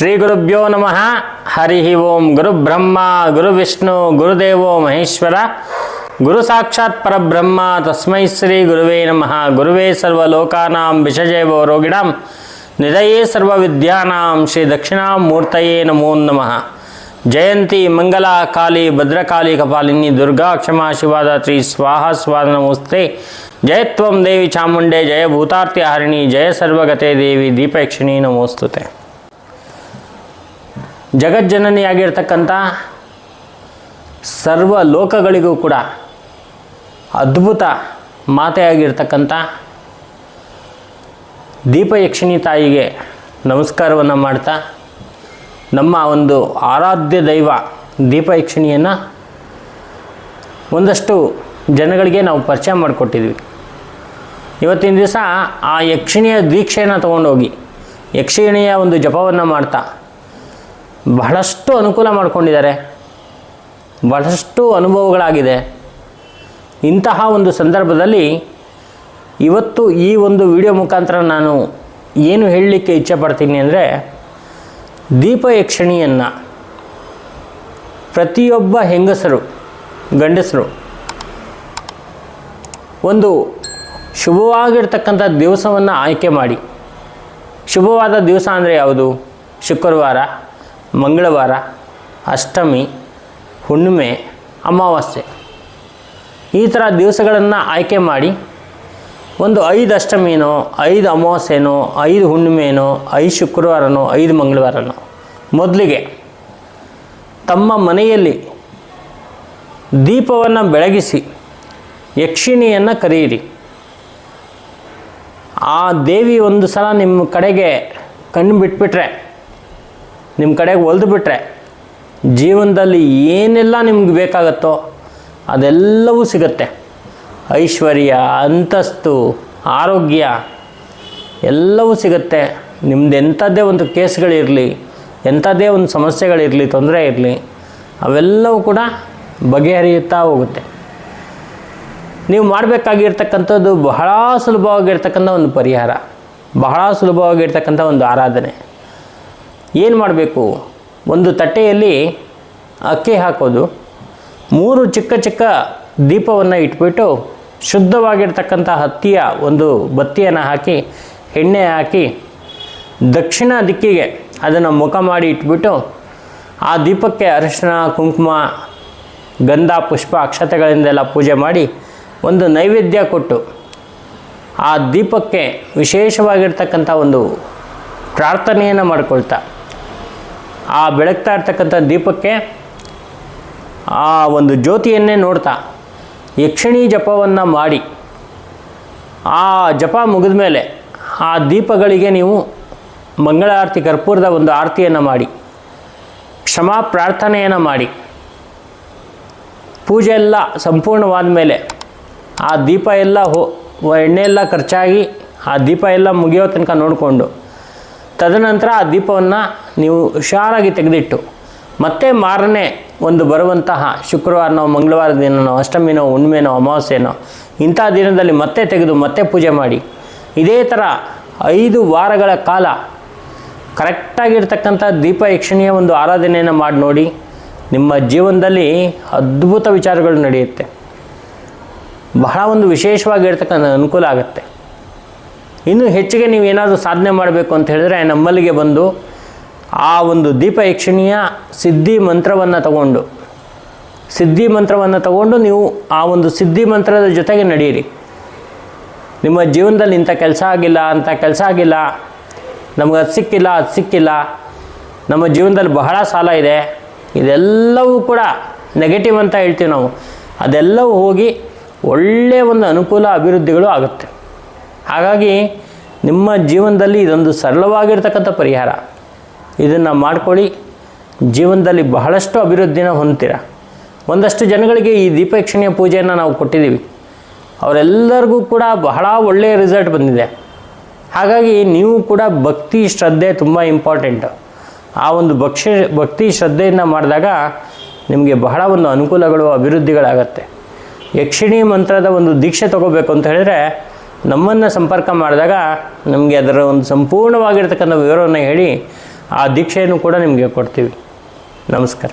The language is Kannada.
శ్రీ గురుభ్యో నమ. హరి ఓం గురు బ్రహ్మ గురు విష్ణు గురుదేవో మహేశ్వర. గురు సాక్షాత్ పరబ్రహ్మ తస్మై శ్రీ గురువే నమ. గురువే సర్వలోకానాం విషజైవో రోగిణాం. నిదయే సర్వ విద్యానాం శ్రీ దక్షిణామూర్తయే నమో నమ. జయంతి మంగళ కాళీ భద్రకాళీ కపాలిని దుర్గా క్షమా శివాదాత్రి స్వాహ స్వాదనమోస్తే జయత్వం దేవి చాముండే జయ భూతార్తి హరిణి జయ సర్వగతే దేవి దీపేక్షిణి నమోస్తుతే. ಜಗಜ್ಜನನಿಯಾಗಿರ್ತಕ್ಕಂಥ ಸರ್ವ ಲೋಕಗಳಿಗೂ ಕೂಡ ಅದ್ಭುತ ಮಾತೆಯಾಗಿರ್ತಕ್ಕಂಥ ದೀಪಯಕ್ಷಿಣಿ ತಾಯಿಗೆ ನಮಸ್ಕಾರವನ್ನು ಮಾಡ್ತಾ ನಮ್ಮ ಒಂದು ಆರಾಧ್ಯ ದೈವ ದೀಪಯಕ್ಷಿಣಿಯನ್ನು ಒಂದಷ್ಟು ಜನಗಳಿಗೆ ನಾವು ಪರಿಚಯ ಮಾಡಿಕೊಟ್ಟಿದ್ವಿ. ಇವತ್ತಿನ ದಿವಸ ಆ ಯಕ್ಷಿಣಿಯ ದೀಕ್ಷೆಯನ್ನು ತೊಗೊಂಡೋಗಿ, ಯಕ್ಷಿಣಿಯ ಒಂದು ಜಪವನ್ನು ಮಾಡ್ತಾ ಬಹಳಷ್ಟು ಅನುಕೂಲ ಮಾಡಿಕೊಂಡಿದ್ದಾರೆ. ಬಹಳಷ್ಟು ಅನುಭವಗಳಾಗಿದೆ. ಇಂತಹ ಒಂದು ಸಂದರ್ಭದಲ್ಲಿ ಇವತ್ತು ಈ ಒಂದು ವಿಡಿಯೋ ಮುಖಾಂತರ ನಾನು ಏನು ಹೇಳಲಿಕ್ಕೆ ಇಚ್ಛೆಪಡ್ತೀನಿ ಅಂದರೆ ದೀಪ ಯಕ್ಷಿಣಿಯನ್ನು ಪ್ರತಿಯೊಬ್ಬ ಹೆಂಗಸರು, ಗಂಡಸರು ಒಂದು ಶುಭವಾಗಿರ್ತಕ್ಕಂಥ ದಿವಸವನ್ನು ಆಯ್ಕೆ ಮಾಡಿ. ಶುಭವಾದ ದಿವಸ ಅಂದರೆ ಯಾವುದು? ಶುಕ್ರವಾರ. ಮಂಗಳವಾರ, ಅಷ್ಟಮಿ, ಹುಣ್ಣಿಮೆ, ಅಮಾವಾಸ್ಯೆ. ಈ ಥರ ದಿವಸಗಳನ್ನು ಆಯ್ಕೆ ಮಾಡಿ ಒಂದು ಐದು ಅಷ್ಟಮಿನೋ, ಐದು ಅಮಾವಾಸ್ಯೆನೋ, ಐದು ಹುಣ್ಣಿಮೆನೋ, ಐದು ಶುಕ್ರವಾರನೋ, ಐದು ಮಂಗಳವಾರನೋ. ಮೊದಲಿಗೆ ತಮ್ಮ ಮನೆಯಲ್ಲಿ ದೀಪವನ್ನು ಬೆಳಗಿಸಿ ಯಕ್ಷಿಣಿಯನ್ನು ಕರೆಯಿರಿ. ಆ ದೇವಿ ಒಂದು ಸಲ ನಿಮ್ಮ ಕಡೆಗೆ ಕಣ್ಣು ಬಿಟ್ಬಿಟ್ರೆ ನಿಮ್ಮ ಕಡೆಗೆ ಒಲ್ದು ಬಿಟ್ಟರೆ ಜೀವನದಲ್ಲಿ ಏನೆಲ್ಲ ನಿಮ್ಗೆ ಬೇಕಾಗತ್ತೋ ಅದೆಲ್ಲವೂ ಸಿಗುತ್ತೆ. ಐಶ್ವರ್ಯ, ಅಂತಸ್ತು, ಆರೋಗ್ಯ ಎಲ್ಲವೂ ಸಿಗುತ್ತೆ. ನಿಮ್ದು ಎಂಥದ್ದೇ ಒಂದು ಕೇಸ್ಗಳಿರಲಿ, ಎಂಥದ್ದೇ ಒಂದು ಸಮಸ್ಯೆಗಳಿರಲಿ, ತೊಂದರೆ ಇರಲಿ, ಅವೆಲ್ಲವೂ ಕೂಡ ಬಗೆಹರಿಯುತ್ತಾ ಹೋಗುತ್ತೆ. ನೀವು ಮಾಡಬೇಕಾಗಿರ್ತಕ್ಕಂಥದ್ದು ಬಹಳ ಸುಲಭವಾಗಿರ್ತಕ್ಕಂಥ ಒಂದು ಪರಿಹಾರ, ಬಹಳ ಸುಲಭವಾಗಿರ್ತಕ್ಕಂಥ ಒಂದು ಆರಾಧನೆ. ಏನು ಮಾಡಬೇಕು? ಒಂದು ತಟ್ಟೆಯಲ್ಲಿ ಅಕ್ಕಿ ಹಾಕೋದು. ಮೂರು ಚಿಕ್ಕ ಚಿಕ್ಕ ದೀಪವನ್ನು ಇಟ್ಬಿಟ್ಟು ಶುದ್ಧವಾಗಿರ್ತಕ್ಕಂಥ ಹತ್ತಿಯ ಒಂದು ಬತ್ತಿಯನ್ನು ಹಾಕಿ, ಎಣ್ಣೆ ಹಾಕಿ ದಕ್ಷಿಣ ದಿಕ್ಕಿಗೆ ಅದನ್ನು ಮುಖ ಮಾಡಿ ಇಟ್ಬಿಟ್ಟು ಆ ದೀಪಕ್ಕೆ ಅರಿಶಿಣ, ಕುಂಕುಮ, ಗಂಧ, ಪುಷ್ಪ ಅಕ್ಷತೆಗಳಿಂದೆಲ್ಲ ಪೂಜೆ ಮಾಡಿ ಒಂದು ನೈವೇದ್ಯ ಕೊಟ್ಟು ಆ ದೀಪಕ್ಕೆ ವಿಶೇಷವಾಗಿರ್ತಕ್ಕಂಥ ಒಂದು ಪ್ರಾರ್ಥನೆಯನ್ನು ಮಾಡ್ಕೊಳ್ತಾ. ಆ ಬೆಳಗ್ತಾ ಇರ್ತಕ್ಕಂಥ ದೀಪಕ್ಕೆ ಆ ಒಂದು ಜ್ಯೋತಿಯನ್ನೇ ನೋಡ್ತಾ ಯಕ್ಷಿಣಿ ಜಪವನ್ನು ಮಾಡಿ ಆ ಜಪ ಮುಗಿದ ಮೇಲೆ ಆ ದೀಪಗಳಿಗೆ ನೀವು ಮಂಗಳಾರತಿ, ಕರ್ಪೂರದ ಒಂದು ಆರತಿಯನ್ನು ಮಾಡಿ, ಕ್ಷಮಾ ಪ್ರಾರ್ಥನೆಯನ್ನು ಮಾಡಿ, ಪೂಜೆ ಎಲ್ಲ ಸಂಪೂರ್ಣವಾದ ಮೇಲೆ ಆ ದೀಪ ಎಲ್ಲ ಹೋ, ಎಣ್ಣೆ ಎಲ್ಲ ಖರ್ಚಾಗಿ ಆ ದೀಪ ಎಲ್ಲ ಮುಗಿಯೋ ತನಕ ನೋಡಿಕೊಂಡು, ತದನಂತರ ಆ ದೀಪವನ್ನು ನೀವು ಹುಷಾರಾಗಿ ತೆಗೆದಿಟ್ಟು ಮತ್ತೆ ಮಾರನೇ ಒಂದು ಬರುವಂತಹ ಶುಕ್ರವಾರನೋ ಮಂಗಳವಾರ ದಿನನೋ ಅಷ್ಟಮಿನೋ ಹುಣ್ಣಿಮೆನೋ ಅಮಾವಾಸ್ಯೆನೋ ಇಂಥ ದಿನದಲ್ಲಿ ಮತ್ತೆ ತೆಗೆದು ಮತ್ತೆ ಪೂಜೆ ಮಾಡಿ, ಇದೇ ಥರ ಐದು ವಾರಗಳ ಕಾಲ ಕರೆಕ್ಟಾಗಿರ್ತಕ್ಕಂಥ ದೀಪ ಯಕ್ಷಣೀಯ ಒಂದು ಆರಾಧನೆಯನ್ನು ಮಾಡಿ ನೋಡಿ, ನಿಮ್ಮ ಜೀವನದಲ್ಲಿ ಅದ್ಭುತ ವಿಚಾರಗಳು ನಡೆಯುತ್ತೆ. ಬಹಳ ಒಂದು ವಿಶೇಷವಾಗಿರ್ತಕ್ಕಂಥ ಅನುಕೂಲ ಆಗುತ್ತೆ. ಇನ್ನೂ ಹೆಚ್ಚಿಗೆ ನೀವು ಏನಾದರೂ ಸಾಧನೆ ಮಾಡಬೇಕು ಅಂತ ಹೇಳಿದ್ರೆ ನಮ್ಮಲ್ಲಿಗೆ ಬಂದು ಆ ಒಂದು ದೀಪ ಯಕ್ಷಿಣಿಯ ಸಿದ್ಧಿ ಮಂತ್ರವನ್ನು ತಗೊಂಡು, ಸಿದ್ಧಿ ಮಂತ್ರವನ್ನು ತಗೊಂಡು ನೀವು ಆ ಒಂದು ಸಿದ್ಧಿ ಮಂತ್ರದ ಜೊತೆಗೆ ನಡೆಯಿರಿ. ನಿಮ್ಮ ಜೀವನದಲ್ಲಿ ಇಂಥ ಕೆಲಸ ಆಗಿಲ್ಲ, ಅಂಥ ಕೆಲಸ ಆಗಿಲ್ಲ, ನಮ್ಗೆ ಅದು ಸಿಕ್ಕಿಲ್ಲ ಅದು ಸಿಕ್ಕಿಲ್ಲ, ನಮ್ಮ ಜೀವನದಲ್ಲಿ ಬಹಳ ಸಾಲ ಇದೆ, ಇದೆಲ್ಲವೂ ಕೂಡ ನೆಗೆಟಿವ್ ಅಂತ ಹೇಳ್ತೀವಿ ನಾವು. ಅದೆಲ್ಲವೂ ಹೋಗಿ ಒಳ್ಳೆಯ ಒಂದು ಅನುಕೂಲ ಅಭಿವೃದ್ಧಿಗಳು ಆಗುತ್ತೆ. ಹಾಗಾಗಿ ನಿಮ್ಮ ಜೀವನದಲ್ಲಿ ಇದೊಂದು ಸರಳವಾಗಿರ್ತಕ್ಕಂಥ ಪರಿಹಾರ. ಇದನ್ನು ಮಾಡ್ಕೊಳ್ಳಿ. ಜೀವನದಲ್ಲಿ ಬಹಳಷ್ಟು ಅಭಿವೃದ್ಧಿನ ಹೊಂದ್ತೀರ? ಒಂದಷ್ಟು ಜನಗಳಿಗೆ ಈ ದೀಪಯಕ್ಷಣೀಯ ಪೂಜೆಯನ್ನು ನಾವು ಕೊಟ್ಟಿದ್ದೀವಿ. ಅವರೆಲ್ಲರಿಗೂ ಕೂಡ ಬಹಳ ಒಳ್ಳೆಯ ರಿಸಲ್ಟ್ ಬಂದಿದೆ. ಹಾಗಾಗಿ ನೀವು ಕೂಡ ಭಕ್ತಿ ಶ್ರದ್ಧೆ ತುಂಬ ಇಂಪಾರ್ಟೆಂಟು ಆ ಒಂದು ಭಕ್ಷ, ಭಕ್ತಿ ಶ್ರದ್ಧೆಯನ್ನು ಮಾಡಿದಾಗ ನಿಮಗೆ ಬಹಳ ಒಂದು ಅನುಕೂಲಗಳು, ಅಭಿವೃದ್ಧಿಗಳಾಗತ್ತೆ. ಯಕ್ಷಿಣಿ ಮಂತ್ರದ ಒಂದು ದೀಕ್ಷೆ ತಗೋಬೇಕು ಅಂತ ಹೇಳಿದ್ರೆ ನಮ್ಮನ್ನು ಸಂಪರ್ಕ ಮಾಡಿದಾಗ ನಮಗೆ ಅದರ ಒಂದು ಸಂಪೂರ್ಣವಾಗಿರ್ತಕ್ಕಂಥ ವಿವರವನ್ನು ಹೇಳಿ ಆ ದೀಕ್ಷೆಯನ್ನು ಕೂಡ ನಿಮಗೆ ಕೊಡ್ತೀವಿ. ನಮಸ್ಕಾರ.